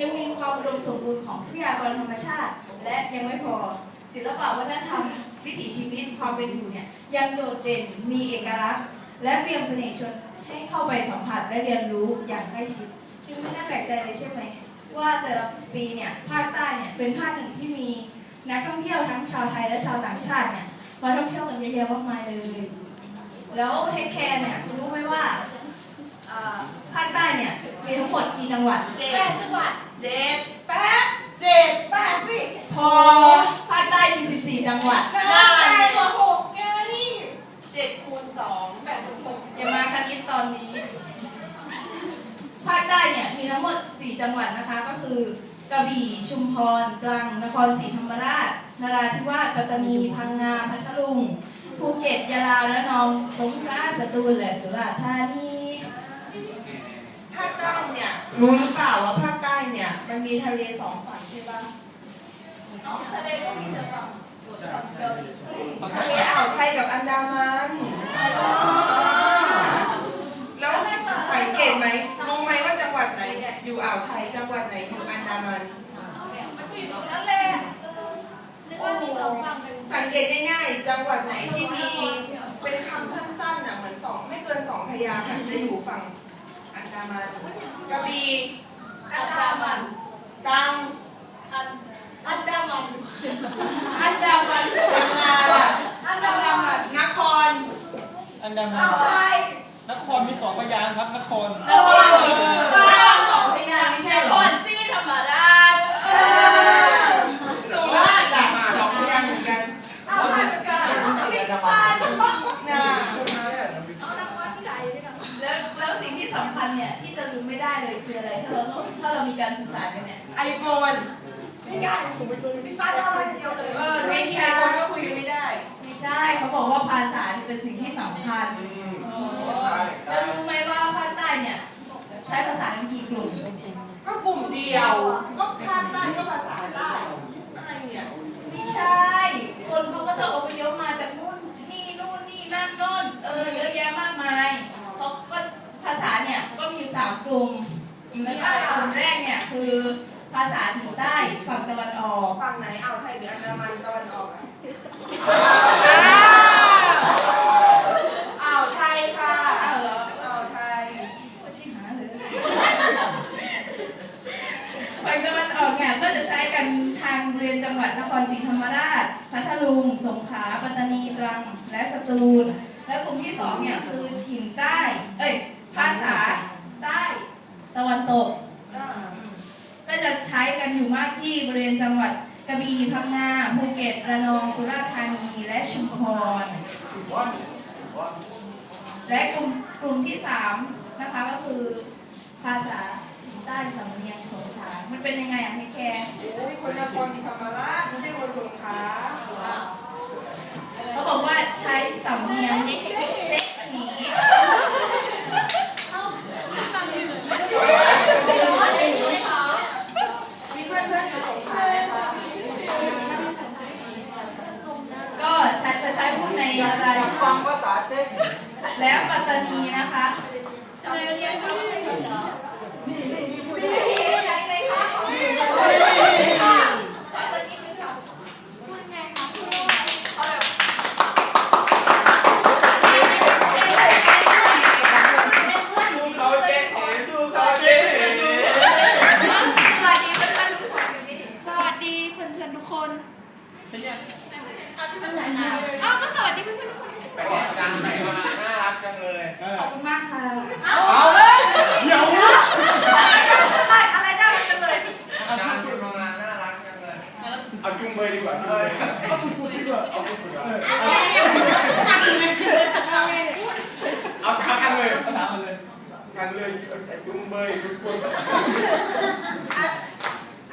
ยังมีความอุดมสมบูรณ์ของทรัพยากรธรรมชาติ และยังไม่พอศิลปะวัฒนธรรมวิถีชีวิตความเป็นอยู่เนี่ยยังโดดเด่นมีเอกลักษณ์ และเปี่ยมเสน่ห์ชนให้เข้าไปสัมผัสและเรียนรู้อย่างใกล้ชิดจึงไม่น่าแปลกใจเลยใช่ไหมว่าแต่ละปีเนี่ยภาคใต้เนี่ยเป็นภาคหนึ่งที่มีนักท่องเที่ยวทั้งชาวไทยและชาวต่างชาติเนี่ยมาท่องเที่ยวกันเยอะแยะมากมายเลย แล้วเทคแคร์เนี่ยรู้ไหมว่า ภาคใต้เนี่ยมีทั้งหมดกี่จังหวัดเจ็ดจังหวัดเจ็ดแปดเจ็ดแปดสิพอภาคใต้มี14จังหวัดได้กว่าหกไงเจ็ดคูณสองแปดคูณหกอย่ามาคณิตตอนนี้ ภาคใต้เนี่ยมีทั้งหมด4จังหวัดนะคะ ก็คือกระบี่ชุมพรตรังนครศรีธรรมราชนราธิวาสปัตตานีพังงาพัทลุงภูเก็ตยะลาระนองสงขลาสตูลและสุราษฎร์ธานีภาคใต้เนี่ย รู้หรือเปล่าว่าภาคใต้เนี่ย มันมีทะเลสองฝั่งใช่ปะทะเลก็มีแต่ฝั่งทะเลอ่าวไทยกับอันดามันแล้วสังเกตไหมรู้ไหมว่าจังหวัดไหนเนี่ยอยู่อ่าวไทยจังหวัดไหนอยู่อันดามันมันก็อยู่ตรงนั้นแหละนึกว่ามีสองฝั่งเป็นสังเกตง่ายๆจังหวัดไหนที่มีเป็นคำสั้นๆน่ะเหมือนสองไม่เกินสองพยางค์อะจะอยู่ฝั่งอัน ดามันกระบี่อันดามันตรังอันอันดามันอันดามันพังงาล่ะอันดามันนครอันดามัเอานไปนครมีสองพยางค์ครับนครเออบ้าสองพยางค์ไม่ใช่คอนซี่ธรรมราชเออสุราษฎร์ล่ะสองพยางค์เหมือนกันเอาไปเหมือนกันน่ะน่ะเอานครที่ไหนด้วยกันแล้วแล้ว สิ่งที่สำคัญเนี่ยที่จะลืมไม่ได้เลยคืออะไร ถ้าเราถ้าเรามีการสื่อสารกันเนี่ยไอโฟนไม่ได้ผมไม่เคยไม่ได้อะไรเดียวเลยเออถ้าไม่มีไอโฟนก็คุยกันไม่ได้ ไม่ใช่เขาบอกว่าภาษาเนี่ยเป็นสิ่งที่สำคัญแล้วรู้ไหมว่าภาคใต้เนี่ยใช้ภาษากันกี่กลุ่ม ก็กลุ่มเดียว ก็ภาคใต้ก็ภาษาใต้อะไรเนี่ยไม่ใช่ คนเขาก็จะอพยพมาจากนู่นนี่นู่นนี่นั่นโน่นเออเยอะแยะมากมายเขาก็ ภาษาเนี่ยก็มีอยู่สามกลุ่มแล้วก็กลุ่มแรกเนี่ยคือภาษาถิ่นใต้ฝั่งตะวันออกฝั่งไหนอ่าวไทยหรืออันดามันตะวันออกอะอ่าวไทยค่ะอ้าวเหรออ่าวไทยโคชิหาเลยฝั่งตะวันออกเนี่ยก็จะใช้กันทางบริเวณจังหวัดนครศรีธรรมราชพัทลุง สงขลาปัตตานีตรังและสตูล และกลุ่มที่สองเนี่ยคือถิ่นใต้ เอ้ย ภาษาใต้ตะวันตกอ่าก็จะใช้กันอยู่มากที่บริเวณจังหวัดกระบี่พังงาภูเก็ตระนองสุราษฎร์ธานีและชุมพร และกลุ่มกลุ่มที่สามนะคะก็คือภาษาถิ่นใต้สำเนียงสงขลามันเป็นยังไงอะให้แคร์โอ้ยคนนครศรีธรรมราชไม่ใช่คนสงขลาเขาบอกว่าใช้สำเนียงเจ๊กหนี มีเพื่อนเพื่อนๆอยู่สงขลาไหมคะ ก็ใช้จะใช้พูดในอะไร ฟังภาษาเจ๊ก แล้วปัตตานีนะคะสำเรียนก็ไม่ใช่ภาษา นี่นี่นี่พูด พูดไงคะพูดไงคะเอาแบบ เขาเจ๊กเห็นดูเขาเจ๊กเห็น สวัสดีเพื่อนๆทุกคนนี่ สวัสดีเพื่อนๆทุกคน ที่เนี่ย เอาที่ภาษาหนาวอ้าวก็สวัสดีเพื่อนๆทุกคน ไปว่าจางไปมาหน้า เลย ขอบคุณมากค่ะ เอา เดี๋ยว อะไรอะไรได้กันเลย งานคุณโรงงานน่ารักจังเลย เอาจุงเบยดีกว่าเออ เอา คุณคุณดีกว่าเอาคุณคุณเออเอาสามอันเลยภาษามันเลยกันเลยจุ้งเบยจุ้งคุณ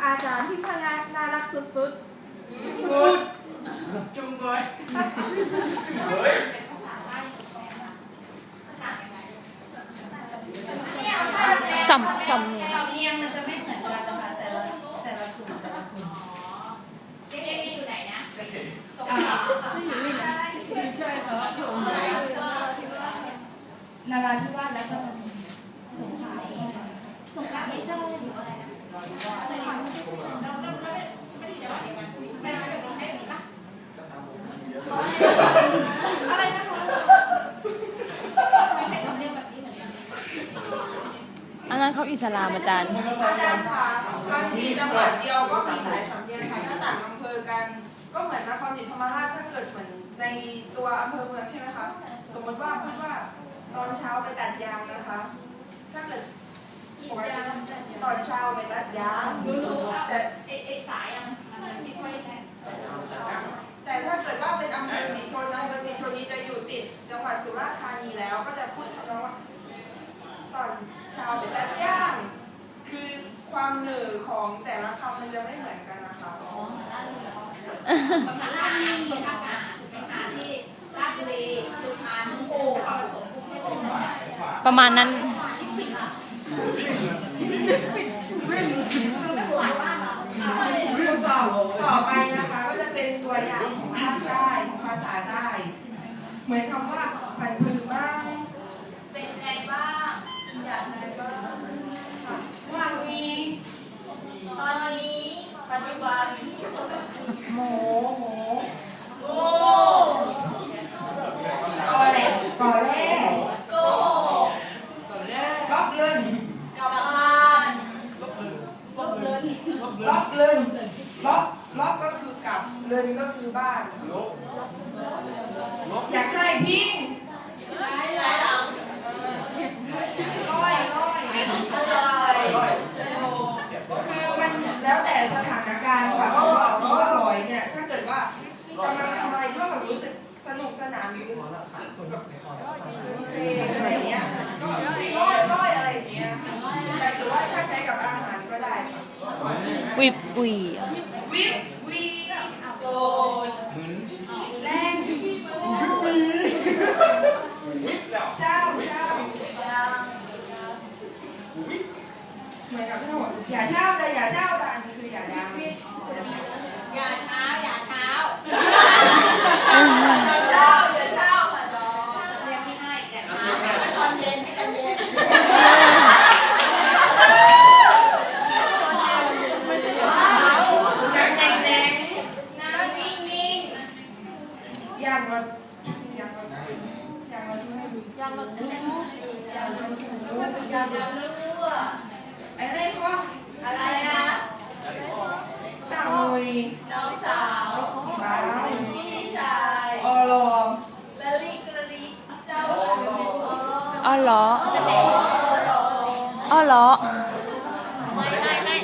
อาจารย์ที่พงานน่ารักสุดฟุดจุงเบยเฮ้ยสัมสัมเนี่ยสำเนียงมันจะไม่เหมือนกันนะคะแต่ละแต่ละกลุ่มแต่ละกลุ่ม เด็กๆอยู่ไหนนะ อ่า ไม่ใช่ครับนาราธิวาสและก็สงขลาสงขลาไม่ใช่อยู่อะไรนะอะไรนะเราเราเราไม่ได้อยู่จังหวัดเดียวกันไม่ใช่แบบนี้ใช่แบบนี้ปะอะไรนะคะไม่ใช่สำเนียงแบบนี้เหมือนกันอันนั้นเขาอิสลามอาจารย์อาจารย์คะบางทีจังหวัดเดียวก็มีหลายสำ กิดเหมือนในตัวอำเภอเมืองใช่ไหมคะ สมมติว่าพูดว่าตอนเช้าไปตัดยางนะคะ ถ้าเกิดปกติตอนเช้าไปตัดยางรู้ๆแต่ไอ้ไอ้สายอะมันมันไม่ค่อยแน่นแต่ถ้าเกิดว่าเป็นอำเภอศรีชนอำเภอศรีชนนี้จะอยู่ติดจังหวัดสุราษฎร์ธานีแล้วก็จะพูดคำว่าตอนเช้าไปตัดยาง คือความเหนื่อยของแต่ละคำมันจะไม่เหมือนกันนะคะ ประมาณนั้นต่อต่อไปนะคะ ก็จะเป็นตัวอย่างของภาคใต้ของภาษาใต้ เหมือนคำว่าผันผือบ้าง เป็นไงบ้างอยากไงบ้าง ค่ะว่ามี ตอนนี้ ปัจจุบัน โหโห โอ้ กอแหลกอแร่ โก้ ล็อกเลิน กลับบ้านลบเลิน ล็อกเลินล็อกล็อกก็คือกลับเลินก็คือบ้าน อยากให้พิง ไหนไหนหลัง ร้อยร้อย อร่อยสนุก คือมันแล้วแต่สถานการณ์ค่ะก็บอกว่าร้อยเนี่ยถ้าเกิดว่ากำลังทำอะไรก็แบบรู้สึกสนุกสนานหรือรู้สึกแบบเพลงอะไรเงี้ยก็ร้อยร้อยอะไรอย่างเงี้ยแต่หรือว่าถ้าใช้กับอาหารก็ได้ค่ะ วิบวี วิบวี โดน แรงมือ วิทย์แล้ว เช่าเช่า ยัง เหมือนกับที่เราบอกอย่าเช่าแต่อย่าเช่าแต่อันนี้คืออย่าดัง อย่าเช้าอย่าเช้าอย่าเช้าอย่าเช้าค่ะดอกเรียกไม่ให้อย่าเช้าให้ตอนเย็นให้ตอนเย็น อย่างแดงแดง นั่งนิ่ง อย่างละอย่างละอย่างละให้ดู ๆยังมาดูยังมาดูยังมารู้อะ อะไรก็ อะไรนะ สามุย น้องสาว บ้าว พี่ชาย ออลอ ละลิกละลิเจ้าชู้ อ๋อเหรอ เออโต อ๋อเหรอ ไม่ไม่ไม่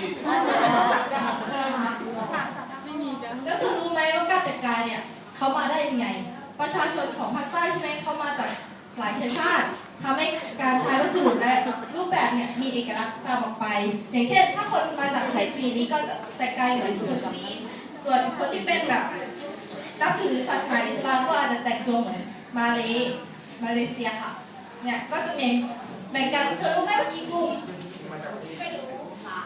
แล้วคุณรู้ไหมว่าการแต่งกายเนี่ยเขามาได้ยังไง ประชาชนของภาคใต้ใช่ไหมเขามาจากหลายเชื้อชาติทำให้การใช้วัสดุและรูปแบบเนี่ยมีเอกลักษณ์ตามออกไป อย่างเช่น ถ้าคนมาจากไทยจีนนี่ก็จะแต่งกายเหมือนชุดจีนส่วนคนที่เป็นแบบนับถือศาสนาอิสลามก็อาจจะแต่งตัวเหมือนมาเลมาเลเซียค่ะเนี่ยก็จะเป็นแบ่งกันเธอรู้ไหมว่ากี่กลุ่มไม่รู้ค่ะ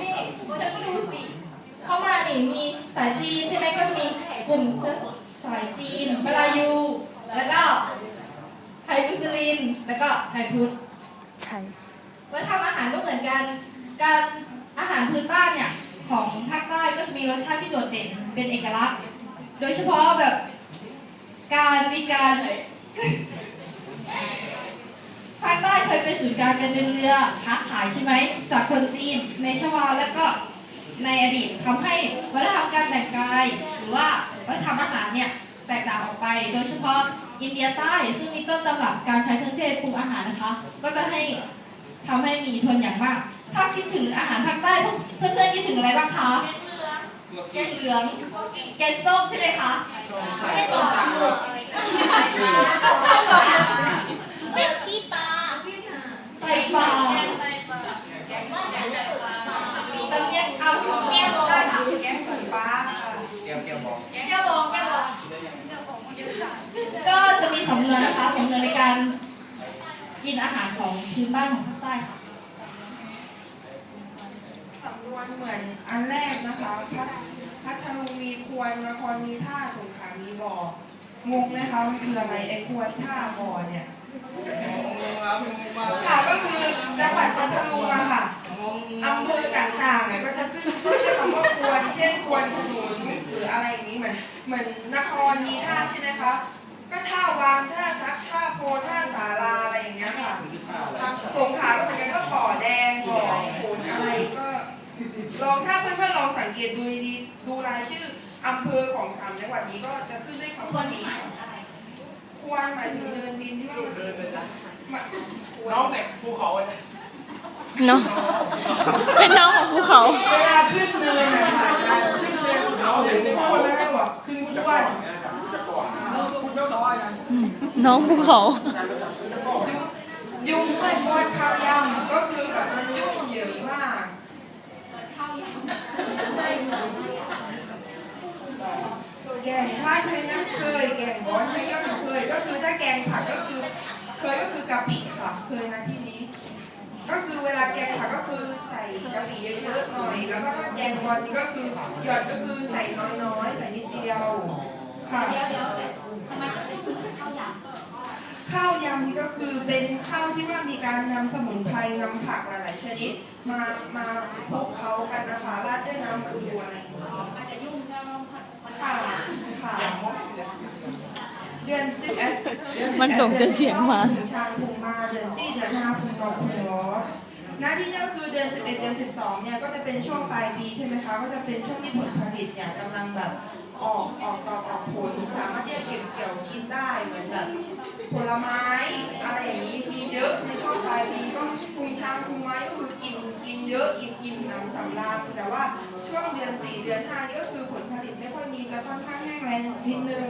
นี่ฉันก็ดูสิ เข้ามานี่มีสายจีนใช่ไหมก็จะมีกลุ่มสายจีนมาลายู แล้วก็ไทยมุสลิมแล้วก็ชายพุทธใช่วัฒนธรรมอาหารก็เหมือนกัน การอาหารพื้นบ้านเนี่ยของภาคใต้ก็จะมีรสชาติที่โดดเด่นเป็นเอกลักษณ์ โดยเฉพาะแบบการมีการภาคใต้เคยเป็นศูนย์กลางการเดินเรือค้าขายใช่ไหมจากคนจีนในชวาแล้วก็ ในอดีตทำให้วัฒนธรรมการแต่งกาย หรือว่าวัฒนธรรมอาหารเนี่ยแตกต่างออกไป โดยเฉพาะอินเดียใต้ซึ่งมีต้นตำรับการใช้เครื่องเทศปรุงอาหารนะคะ ก็จะให้ทำให้มีทนอย่างมาก ถ้าคิดถึงอาหารภาคใต้พวกเพื่อนๆคิดถึงอะไรบ้างคะแกงเหลืองแกงส้มใช่ไหมคะไม่ส้มตำก็ส้มกับเออขี้ปลาไตปลาแต่จะเออ สำเนียงเอาแก้วใช่ได้ค่ะค่ะแกงไข่ปลาแก้วแก้วบอกแก้วบองแก้วบองก็จะมีสำนวนนะคะสำนวนในการกินอาหารของพื้นบ้านของภาคใต้ค่ะสำนวนเหมือนอันแรกนะคะพัทพัทลุงมีควรนครมีท่าสงขลามีบ่องงไหมคะมันคืออะไรไอ้ควรท่าบ่อเนี่ย ค่ะก็คือจังหวัดพัทลุงอะค่ะอำเภอต่างๆเนี่ยก็จะขึ้นก็ใช้คำว่าควร เช่นควรขนุนหรืออะไรอย่างนี้เหมือนเหมือนนครมีท่าใช่ไหมคะก็ท่าวางท่าซักท่าโพท่าสาราอะไรอย่างเงี้ยค่ะสงขลาก็เหมือนกันก็บ่อแดงบ่อขนอะไรก็ ลองถ้าเพื่อนๆลองสังเกตดูดีๆดูรายชื่ออำเภอของสามจังหวัดนี้ก็จะขึ้นด้วยคำคว่านที่นี้หมายถึงอะไรควรหมายถึงเนินดินที่ว่ามันสูงมาน้องเด็กภูเขาเนี่ยน้องเป็นน้องของภูเขาเวลาขึ้นเนินอะค่ะขึ้นเนินเขาถึงพูดแล้วบอกขึ้ น้องภูเขายุ่งเพื่อนบอดข้าวยำก็คือแบบมันยุ่งเยอะมากข้าวยำแกงข้าวเคยนะเคยแกงบอนเคยก็เคยก็คือถ้าแกงผักก็คือ เคยก็คือกะปิค่ะเคยนะที่นี้ ก็คือเวลาแกงผักก็คือใส่กะปิเยอะๆหน่อย แล้วก็ถ้าแกงบอนก็คือหยอดก็คือใส่น้อยๆใส่นิดเดียว เดี๋ยวเดี๋ยวเสร็จทำไมถึงข้าวยำข้าวยำนี่ก็คือเป็นข้าวที่ว่ามีการนำสมุนไพรนำผักหลายๆชนิด มามาคลุกเคล้ากันนะคะราดด้วยน้ำปูอะไรอย่างเงี้ยมันจะยุ่งใช่ไหมมันค่ะยากค่ะเดือนสิบเอ็ดเดือมันส่งแต่เสียงมาถึงชาคุมมาเดือนสี่เดือนห้าคุมกอคุมล้อหน้าที่นี่ก็คือเดือนสิบเอ็ดเดือนสิบสองเนี่ยก็จะเป็นช่วงปลายปีใช่ไหมคะ ก็จะเป็นช่วงที่ผลผลิตเนี่ยกำลังแบบ ออกออกดอกออกผลสามารถที่จะเก็บเกี่ยวกินได้เหมือนแบบผลไม้อะไรอย่างนี้มีเยอะในช่วงปลายปีก็คุงชางคุงไม้ก็คือกินกินเยอะอิ่มอิ่มหนำสำราญแต่ว่าช่วงเดือนสี่เดือนห้านี่ก็คือผลผลิตไม่ค่อยมีจะค่อนข้างแห้งแรงนิดนึง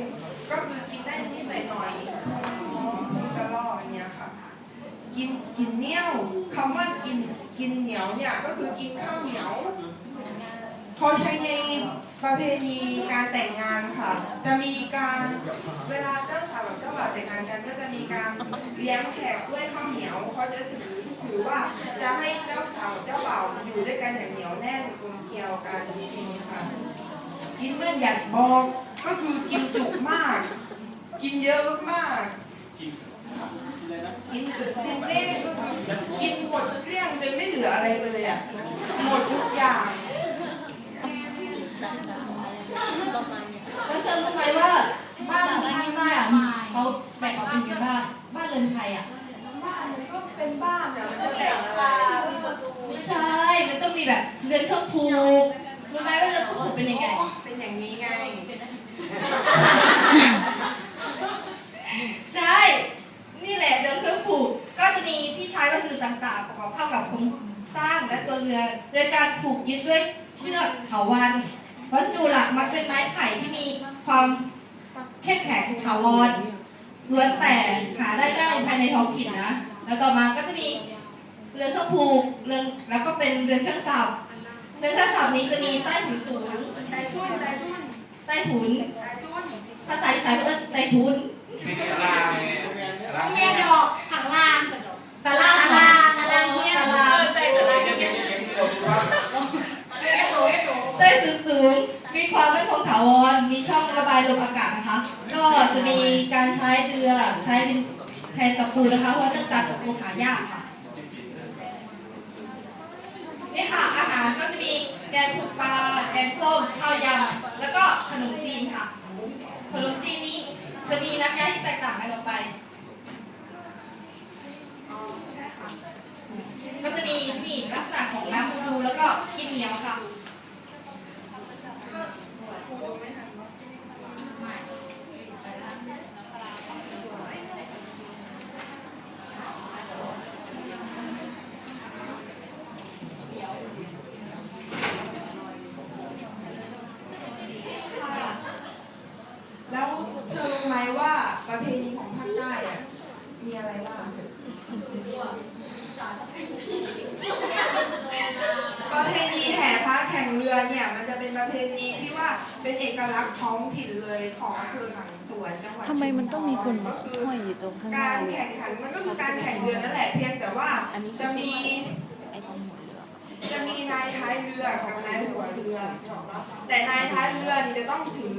ก็คือกินได้นิดหน่อยๆกระลอกอย่างเงี้ยค่ะกินกินเหนียวคำว่ากินกินเหนียวเนี่ยก็คือกินข้าวเหนียวเขาใช้ใน ประเพณีการแต่งงานค่ะ จะมีการเวลาเจ้าสาวกับเจ้าบ่าวแต่งงานกันก็จะมีการเลี้ยงแขกด้วยข้าวเหนียวเขาจะถือถือว่าจะให้เจ้าสาวกับเจ้าบ่าวอยู่ด้วยกันอย่างเหนียวแน่นกลมเกลียวกันจริงๆค่ะ กินเมื่ออยากบอกก็คือกินจุกมาก กินเยอะมากๆกินสุดสิ้นเล่ก็คือกินหมดเกลี้ยงจนไม่เหลืออะไรเลยอะหมดทุกอย่าง แล้วเธอรู้ไหมว่าบ้านของภาคใต้อะเขาแบ่งออกเป็นยังไงบ้างบ้านเรือนไทยอะบ้านมันก็เป็นบ้านแต่มันจะแบ่งอะไรไม่ใช่ มันต้องมีแบบเรือนเครื่องผูกรู้ไหมว่าเรือนเครื่องผูกเป็นยังไง เป็นอย่างนี้ไง ใช่ นี่แหละเรือนเครื่องผูก ก็จะมีที่ใช้วัสดุต่างๆประกอบเข้ากับโครงสร้างและตัวเรือ โดยการผูกยึดด้วยเชือกเถาวัลย์ วัสดุหลักมักเป็นไม้ไผ่ที่มีความเข้มแข็งถาวรล้วนแต่หาได้ง่ายภายในท้องถิ่นนะ แล้วต่อมาก็จะมีเรือนเครื่องผูกเรือนแล้วก็เป็นเรือนเครื่องสับเรือนเครื่องสับนี้จะมีใต้ถุนสูงไก่ทุ่นไก่ทุ่นใต้ถุนไก่ทุ่นภาษาอีสานเรียกว่าใต้ถุนลางลางแม่ดอกถังลางตารางตารางตารางเนี่ยตาราง เออตารางเนี่ยใต้สูงสูงมีความมั่นคงถาวร มีช่องระบายลมอากาศนะคะ ก็จะมีการใช้เรือใช้ดินแทนตะปูนะคะ เพราะเนื่องจากตะปูหายากค่ะ นี่ค่ะอาหารก็จะมีแกงผักปลาแกงส้มข้าวยำแล้วก็ขนมจีนค่ะ ขนมจีนนี้จะมีน้ำยาที่แตกต่างกันออกไปก็จะมีนี่ลักษณะของน้ำมูดูแล้วก็กินเหนียวค่ะ มีอะไรบ้างประเพณีแห่พระแข่งเรือเนี่ย มันจะเป็นประเพณีที่ว่าเป็นเอกลักษณ์ท้องถิ่นเลยของอำเภอหลังสวนจังหวัด ทำไมมันต้องมีคนมาห้อยอยู่ตรงข้างหน้าการเลยแข่งขันมันก็คือการแข่งเรือนั่นแหละเพียงแต่ว่าอันนี้จะมี ไอ้ที่หัวเรือ จะมีนายท้ายเรือกับนายหัวเรือ แต่นายท้ายเรือนี่จะต้องถือ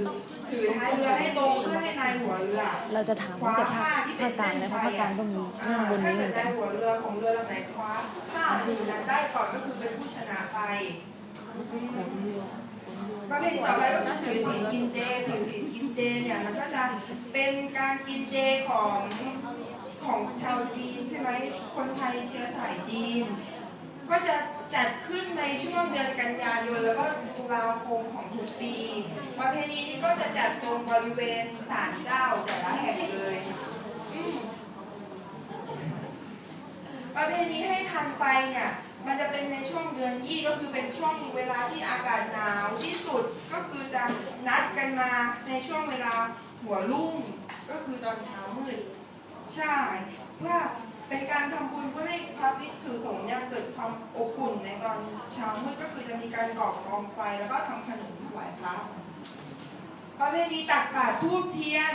ถือท้ายเรือให้ตรงเพื่อให้นายหัวเรือเราจะถามว่าแต่ภาคภาคกลางและภาคกลางก็มีอ่าข้างบนถ้านี้เหเกิมือนกันนายหัวเรือของเรือลำไหนคว้าผ้าถือนั้นได้ก่อนก็คือเป็นผู้ชนะไป ประเภทต่อไปก็คือถือศีลกินเจถือศีลกินเจเนี่ยมันก็จะเป็นการกินเจของของชาวจีนใช่ไหมคนไทยเชื้อสายจีน ก็จะจัดขึ้นในช่วงเดือนกันยายนแล้วก็ตุลาคมของทุกปีประเพณีนี้ก็จะจัดตรงบริเวณศาลเจ้าแต่ละแห่งเลยอืมประเพณีให้ทันไฟเนี่ยมันจะเป็นในช่วงเดือนยี่ก็คือเป็นช่วงเวลาที่อากาศหนาวที่สุดก็คือจะนัดกันมาในช่วงเวลาหัวรุ่ง ก็คือตอนเช้ามืดใช่เพื่อเป็นการทำบุญเพื่อให้พระภิกษุสงฆ์เนี่ยเกิดความอบอุ่นในตอนเช้ามืดก็คือจะมีการก่อกองไฟแล้วก็ทำขนมถวายพระประเพณีตักบาตรทูบเทียน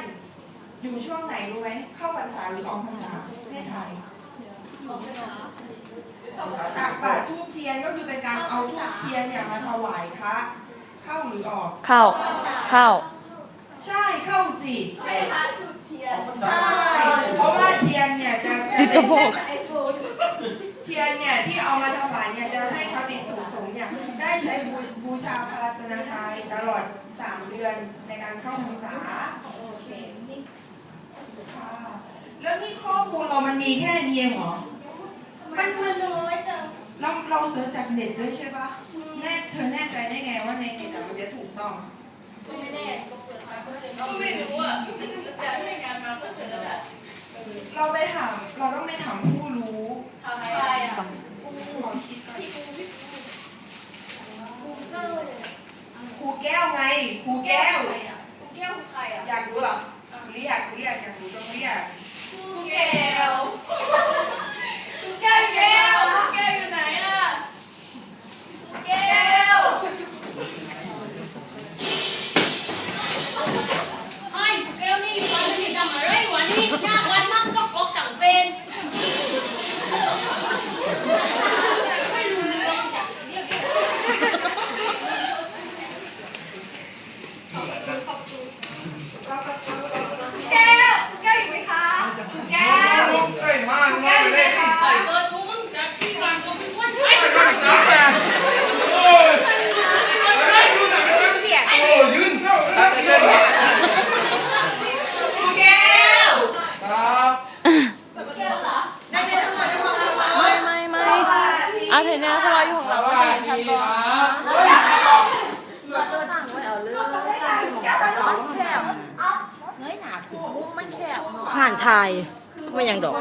อยู่ช่วงไหนรู้ไหมเข้าพรรษาหรือออกพรรษาประเทศไทย ตักบาตรทูบเทียนก็คือเป็นการเอาทูบเทียนเนี่ยมาถวายพระเข้าหรือออก เข้า เข้า ใช่เข้าสิไม่ทานจุดเทียนใช่เพราะว่าเทียนเนี่ยจะติดกระโปรงไอโฟนเทียนเนี่ยที่เอามาถวายเนี่ยจะให้พระภิกษุสงฆ์เนี่ยได้ใช้บูบูชาพระรัตนตรัยตลอด3เดือนในการเข้าพรรษาโอเคนี่ค่ะแล้วนี่ข้อมูลเรามันมีแค่นี้เองเหรอ มันมันน้อยจังเราเราเสิร์ชจากเน็ตด้วยใช่ปะแน่เธอแน่ใจได้ไงว่าในเน็ตอะมันจะถูกต้องไม่แน่ก็ไม่รู้อะจะแซมให้งานมาก็เสร็จแล้วแหละเราไปถามเราต้องไปถามผู้รู้ทำอะไรอะขอคิดก่อนกูเกิลครูแก้วไงครูแก้ว กูแก้วใครอะ อยากรู้เหรอเรียกเรียกอยากรู้ต้องเรียก กูแก้วกูแก้วแก้วกูแก้วอยู่ไหนอะกูแก้ว ไอ้แก้วนี่วันนี้ทำอะไรวันนี้จ้าวันนั่งก็กอกต่างเป็นไม่รู้เรื่องจากเรียกแก แก้วกูแก้วอยู่ไหมคะกูแก้ว เก่งมากมากเลย ปล่อยเบอร์ทุกมึงจากที่ร้านก็ไม่ว่าไอ้ โอ้ยโอ้ยืนเข้า ครูแก้ว ครับ แก้วเหรอได้ไหมทำไมจะมาทำไม ไม่ไม่ไม่เอาเทรนเนอร์เขารออยู่ของเราก็จะเห็นชัดก่อน มันแคบเฮ้ยหนาผูมันแคบผ่านไทยไม่ยังดอก